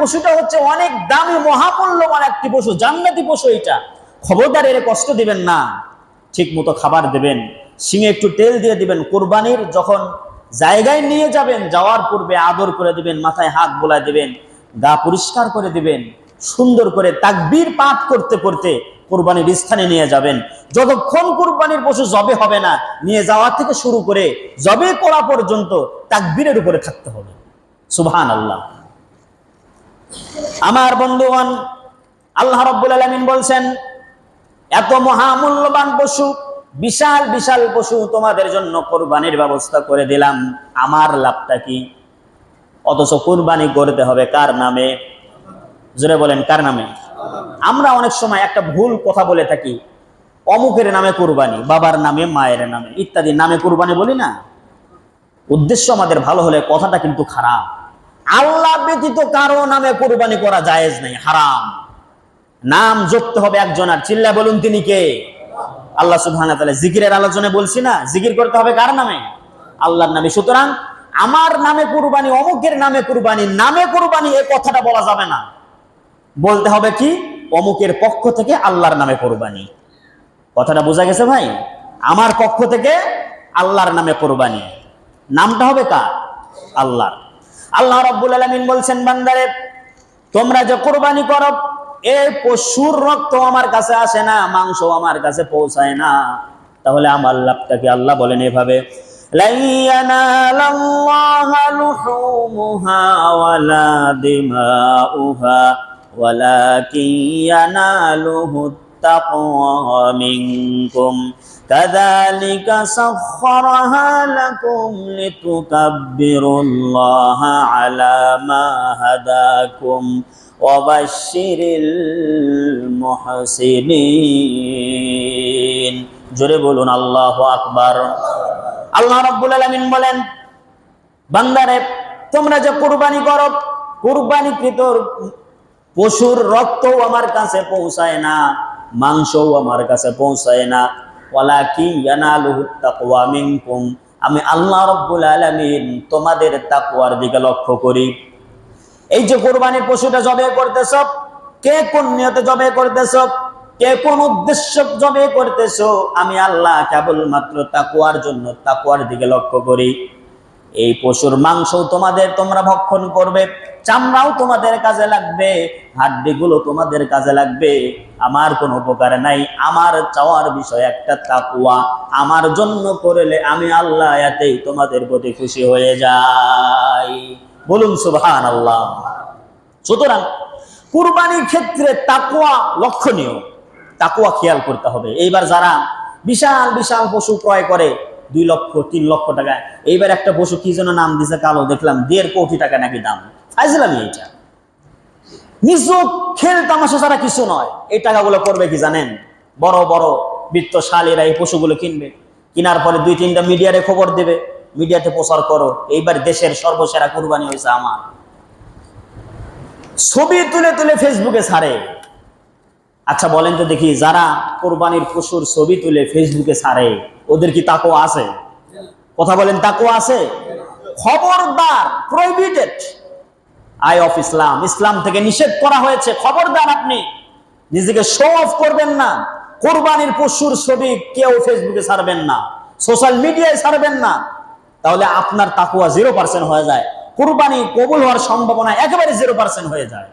পশুটা হচ্ছে অনেক দামি, মহামূল্যবান একটি পশু, জান্নাতি পশু এটা খবরদার এর কষ্ট দিবেন না। ঠিক মতো খাবার দেবেন। শিঙে একটু তেল দিয়ে দিবেন কোরবানির, যখন জায়গায় নিয়ে যাবেন, যাওয়ার পূর্বে আদর করে দিবেন, মাথায় হাত বোলায় দিবেন, গা পরিষ্কার করে দিবেন, সুন্দর করে তাকবীর পাঠ করতে করতে কোরবানির স্থানে নিয়ে যাবেন। যতক্ষণ কোরবানির পশু জবে হবে না, নিয়ে যাওয়া থেকে শুরু করে জবে করা পর্যন্ত তাকবীরের উপরে থাকতে হবে। সুবহান আল্লাহ আমার বন্ধুগণ, আল্লাহ রব্বুল আলমিন বলছেন, এত মহামূল্যবান পশু, বিশাল বিশাল পশু তোমাদের জন্য কোরবানির ব্যবস্থা করে দিলাম। আমার লাভটা কি? অথচ কোরবানি করতে হবে কার নামে? জোরে বলেন, কার নামে? আমরা অনেক সময় একটা ভুল কথা বলে থাকি, অমুকের নামে কোরবানি, বাবার নামে, মায়ের নামে ইত্যাদি নামে কোরবানি বলি না। উদ্দেশ্য আমাদের ভালো হলে কথাটা কিন্তু খারাপ। আল্লাহ ব্যতীত কারও নামে কোরবানি করা জায়েজ নেই, হারাম। নাম যুক্ত হবে একজন আর চিল্লা বলুন তিনি কে? আল্লাহ তাআলা জিকিরের আলোচনায় বলছি না, জিকির করতে হবে কার নামে? আল্লাহর নামে। সুতরাং আমার নামে কুরবানি, অমুকের নামে কুরবানি নামে কুরবানি এ কথাটা বলা যাবে না। বলতে হবে কি? অমুকের পক্ষ থেকে আল্লাহর নামে কোরবানি। কথাটা বোঝা গেছে ভাই? আমার পক্ষ থেকে আল্লাহর নামে কোরবানি। নামটা হবে কার? আল্লাহর। আল্লাহ রাব্বুল আলামিন বলছেন, বান্দারে, তোমরা যে কোরবানি করো এই পশুর রক্ত আমার কাছে আসে না, মাংস আমার কাছে পৌঁছায় না। তাহলে আমার লাভটা কি আল্লাহ বলেন এভাবে? لن ينال الله لحومها ولا دماؤها ولكن يناله التقوى منكم كذلك سخرها لكم لتكبروا الله على ما هداكم وبشر المحسنين জোরে বলুন আল্লাহ আকবার আল্লাহ রাব্বুল আলামিন বলেন বান্দারে তোমরা যে কুরবানি করো কুরবানিকৃত পশুর রক্তও আমার কাছে পৌঁছায় না মাংসও আমার কাছে পৌঁছায় না। ওয়ালাকি ইয়ানালুহু তাকওয়া মিনকুম। আমি আল্লাহ রাব্বুল আলামিন তোমাদের তাকওয়ার দিকে লক্ষ্য করি। এই যে কোরবানির পশুটা জবে করতেছ, কে কোন নিয়তে জবে করতেছ, কে কোন উদ্দেশ্য জবে করতেছ, আমি আল্লাহ কেবলমাত্র তাকুয়ার জন্য তাকুয়ার দিকে লক্ষ্য করি। এই পশুর মাংস তোমাদের, তোমরা ভক্ষণ করবে, চামড়াও তোমাদের কাজে লাগবে, হাড্ডিগুলো তোমাদের কাজে লাগবে। আমার কোনো উপকার নাই, আমার চাওয়ার বিষয় একটা তাকুয়া আমার জন্য করলে আমি আল্লাহ এতেই তোমাদের প্রতি খুশি হয়ে যাই। বলুন সুবহান আল্লাহ সুতরাং কুরবানির ক্ষেত্রে তাকুয়া লক্ষণীয়। তাকুয়া খেয়াল করতে হবে। এইবার যারা বিশাল বিশাল পশু ক্রয় করে দুই লক্ষ, তিন লক্ষ টাকা। এইবার একটা পশু কি যেন নাম দিছে কালো, দেখলাম দেড় কোটি টাকা নাকি দাম। ফাইজলামি এইটা। ছাড়া কিছু নয়। এই টাকাগুলো করবে কি জানেন? বড় বড় বৃত্তশালীরা এই পশুগুলো কিনবে। কেনার পরে দুই, তিনটা মিডিয়ারে খবর দেবে। মিডিয়াতে প্রচার করো। এইবার দেশের সর্বসেরা কুরবানি হয়েছে আমার। ছবি তুলে তুলে ফেসবুকে ছাড়ে। আচ্ছা বলেন তো দেখি, যারা কোরবানির পশুর ছবি তুলে ফেসবুকে ছাড়ে ওদের কি তাকো আছে? কথা বলেন তাকো আছে? খবরদার প্রহিবিটেড আই অফ ইসলাম ইসলাম থেকে নিষেধ করা হয়েছে, খবরদার আপনি। নিজেকে শো অফ করবেন না। কোরবানির পশুর ছবি কেউ ফেসবুকে ছাড়বেন না। সোশ্যাল মিডিয়ায় ছাড়বেন না। তাহলে আপনার তাকুয়া জিরো পার্সেন্ট হয়ে যায়। কোরবানি কবুল হওয়ার সম্ভাবনা একেবারে জিরো পার্সেন্ট হয়ে যায়।